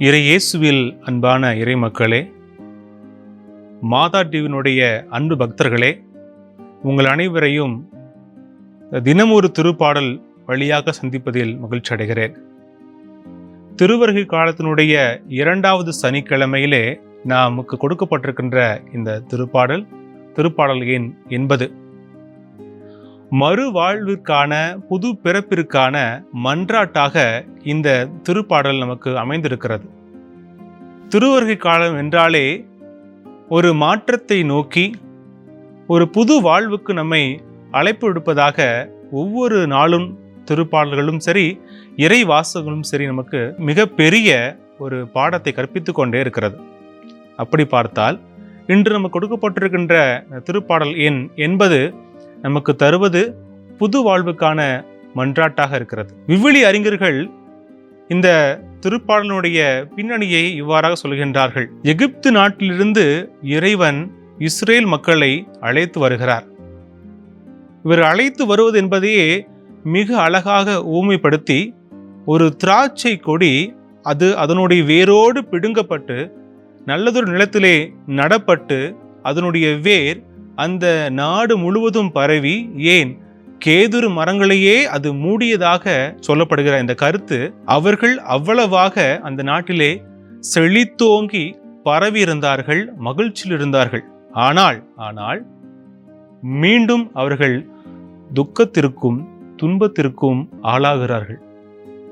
இறையேசுவில் அன்பான இறை மக்களே மாதா டிவினுடைய அன்பு பக்தர்களே உங்கள் அனைவரையும் தினம் ஒரு திருப்பாடல் வழியாக சந்திப்பதில் மகிழ்ச்சி அடைகிறேன். திருவருகை காலத்தினுடைய இரண்டாவது சனிக்கிழமையிலே நமக்கு கொடுக்கப்பட்டிருக்கின்ற இந்த திருப்பாடல் திருப்பாடல் எண் என்பது மறுவாழ்விற்கான புது பிறப்பிற்கான மன்றாட்டாக இந்த திருப்பாடல் நமக்கு அமைந்திருக்கிறது. திருவருகை காலம் என்றாலே ஒரு மாற்றத்தை நோக்கி ஒரு புது வாழ்வுக்கு நம்மை அழைப்பு விடுப்பதாக ஒவ்வொரு நாளும் திருப்பாடல்களும் சரி இறை வாசகங்களும் சரி நமக்கு மிக பெரிய ஒரு பாடத்தை கற்பித்து கொண்டே இருக்கிறது. அப்படி பார்த்தால் இன்று நமக்கு கொடுக்கப்பட்டிருக்கின்ற திருப்பாடல் எண் என்பது நமக்கு தருவது புது வாழ்வுக்கான மன்றாட்டாக இருக்கிறது. விவிலி அறிஞர்கள் இந்த திருப்பாடலுடைய பின்னணியை இவ்வாறாக சொல்கின்றார்கள். எகிப்து நாட்டிலிருந்து இறைவன் இஸ்ரேல் மக்களை அழைத்து வருகிறார். இவர் அழைத்து வருவது என்பதையே மிக அழகாக ஊமைப்படுத்தி ஒரு திராட்சை கொடி அது அதனுடைய வேரோடு பிடுங்கப்பட்டு நல்லதொரு நிலத்திலே நடப்பட்டு அதனுடைய வேர் அந்த நாடு முழுவதும் பரவி ஏன் கேதுரு மரங்களையே அது மூடியதாக சொல்லப்படுகிற இந்த கருத்து அவர்கள் அவ்வளவாக அந்த நாட்டிலே செழித்தோங்கி பரவி இருந்தார்கள் மகிழ்ச்சியில் இருந்தார்கள் ஆனால் ஆனால் மீண்டும் அவர்கள் துக்கத்திற்கும் துன்பத்திற்கும் ஆளாகிறார்கள்.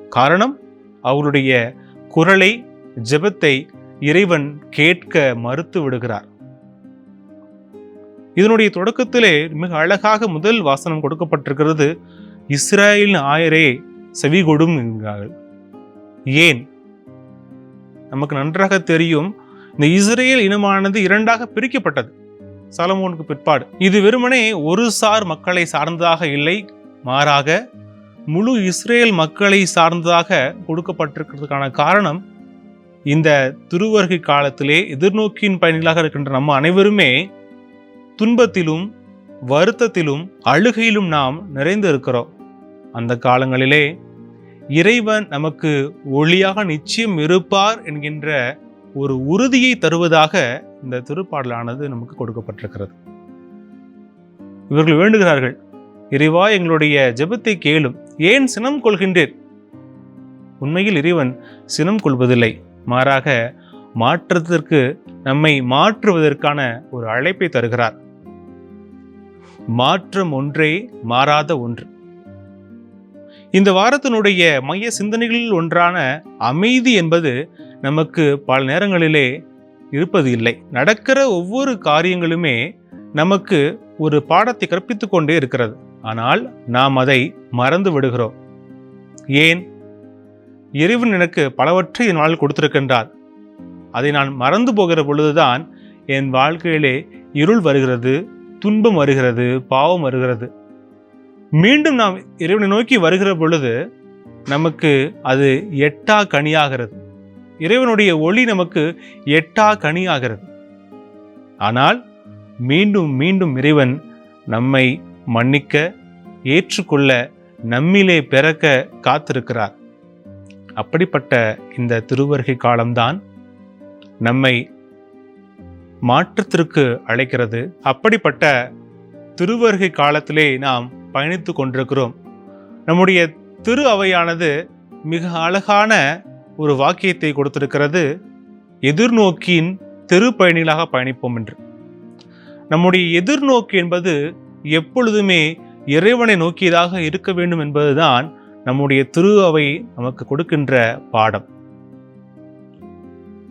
காரணம் அவருடைய குரலை ஜெபத்தை இறைவன் கேட்க மறுத்து விடுகிறார். இதனுடைய தொடக்கத்திலே மிக அழகாக முதல் வாசனம் கொடுக்கப்பட்டிருக்கிறது. இஸ்ராயலின் ஆயரே செவிகொடும் என்கிறார்கள். ஏன்? நமக்கு நன்றாக தெரியும் இந்த இஸ்ரேல் இனமானது இரண்டாக பிரிக்கப்பட்டது. சலமோனுக்கு பிற்பாடு. இது வெறுமனே ஒரு சார் மக்களை சார்ந்ததாக இல்லை மாறாக முழு இஸ்ரேல் மக்களை சார்ந்ததாக கொடுக்கப்பட்டிருக்கிறதுக்கான காரணம் இந்த திருவருகை காலத்திலே எதிர்நோக்கியின் பயணிகளாக இருக்கின்ற நம்ம அனைவருமே துன்பத்திலும் வருத்தத்திலும் அழுகையிலும் நாம் நிறைந்து இருக்கிறோம் அந்த காலங்களிலே இறைவன் நமக்கு ஒளியாக நிச்சயம் இருப்பார் என்கின்ற ஒரு உறுதியை தருவதாக இந்த திருப்பாடலானது நமக்கு கொடுக்கப்பட்டிருக்கிறது. இவர்கள் வேண்டுகிறார்கள் இறைவா எங்களுடைய ஜெபத்தை கேளும். ஏன் சினம் கொள்கின்றீர்? உண்மையில் இறைவன் சினம் கொள்வதில்லை. மாறாக மாற்றத்திற்கு நம்மை மாற்றுவதற்கான ஒரு அழைப்பை தருகிறார். மாற்றம் ஒன்றே மாறாத ஒன்று. இந்த வாரத்தினுடைய மைய சிந்தனைகளில் ஒன்றான அமைதி என்பது நமக்கு பல நேரங்களிலே இருப்பது இல்லை. நடக்கிற ஒவ்வொரு காரியங்களுமே நமக்கு ஒரு பாடத்தை கற்பித்து கொண்டே இருக்கிறது. ஆனால் நாம் அதை மறந்து விடுகிறோம். ஏன்? இறைவன் எனக்கு பலவற்றை என் வாழ் கொடுத்திருக்கின்றார். அதை நான் மறந்து போகிற பொழுதுதான் என் வாழ்க்கையிலே இருள் வருகிறது. துன்பம் வருகிறது பாவம் வருகிறது. மீண்டும் நாம் இறைவனை நோக்கி வருகிற பொழுது நமக்கு அது எட்டா கனியாகிறது. இறைவனுடைய ஒளி நமக்கு எட்டா கனியாகிறது. ஆனால் மீண்டும் மீண்டும் இறைவன் நம்மை மன்னிக்க ஏற்றுக்கொள்ள நம்மிலே பிறக்க காத்திருக்கிறார். அப்படிப்பட்ட இந்த திருவருகை காலம்தான் நம்மை மாற்றத்திற்கு அழைக்கிறது. அப்படிப்பட்ட திருவருகை காலத்திலே நாம் பயணித்து கொண்டிருக்கிறோம். நம்முடைய திரு அவையானது மிக அழகான ஒரு வாக்கியத்தை கொடுத்திருக்கிறது. எதிர்நோக்கியின் தெரு பயணிகளாக பயணிப்போம் என்று. நம்முடைய எதிர்நோக்கு என்பது எப்பொழுதுமே இறைவனை நோக்கியதாக இருக்க வேண்டும் என்பதுதான் நம்முடைய திரு அவை நமக்கு கொடுக்கின்ற பாடம்.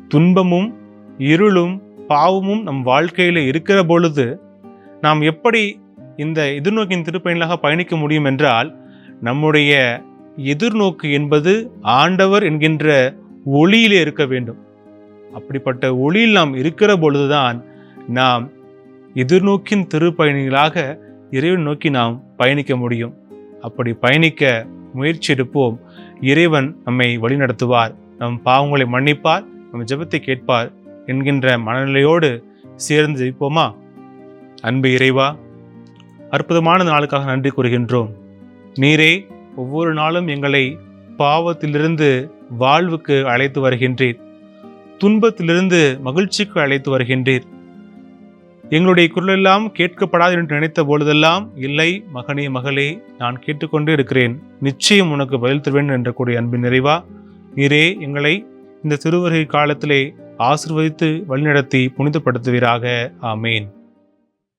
துன்பமும் இருளும் பாவமும் நம் வாழ்க்கையில் இருக்கிற பொழுது நாம் எப்படி இந்த எதிர்நோக்கின் திருப்பயணிகளாக பயணிக்க முடியும் என்றால் நம்முடைய எதிர்நோக்கு என்பது ஆண்டவர் என்கின்ற ஒளியிலே இருக்க வேண்டும். அப்படிப்பட்ட ஒளியில் நாம் இருக்கிற பொழுதுதான் நாம் எதிர்நோக்கின் திருப்பயணிகளாக இறைவன் நோக்கி நாம் பயணிக்க முடியும். அப்படி பயணிக்க முயற்சி எடுப்போம். இறைவன் நம்மை வழிநடத்துவார். நம் பாவங்களை மன்னிப்பார். நம் ஜபத்தை கேட்பார். என்கின்ற மனநிலையோடு சேர்ந்து ஜெயிப்போமா அன்பு இறைவா அற்புதமான நாளுக்காக நன்றி கூறுகின்றோம். நீரே ஒவ்வொரு நாளும் எங்களை பாவத்திலிருந்து வாழ்வுக்கு அழைத்து வருகின்றீர். துன்பத்திலிருந்து மகிழ்ச்சிக்கு அழைத்து வருகின்றீர். எங்களுடைய குரலெல்லாம் கேட்கப்படாது என்று நினைத்த பொழுதெல்லாம் இல்லை மகனே மகளே நான் கேட்டுக்கொண்டே இருக்கிறேன். நிச்சயம் உனக்கு பதில் தருவேன் என்ற கூடிய அன்பின் நிறைவா நீரே எங்களை இந்த திருவருகை காலத்திலே ஆசிர்வதித்து வழிநடத்தி புனிதப்படுத்துவீராக. ஆமேன்.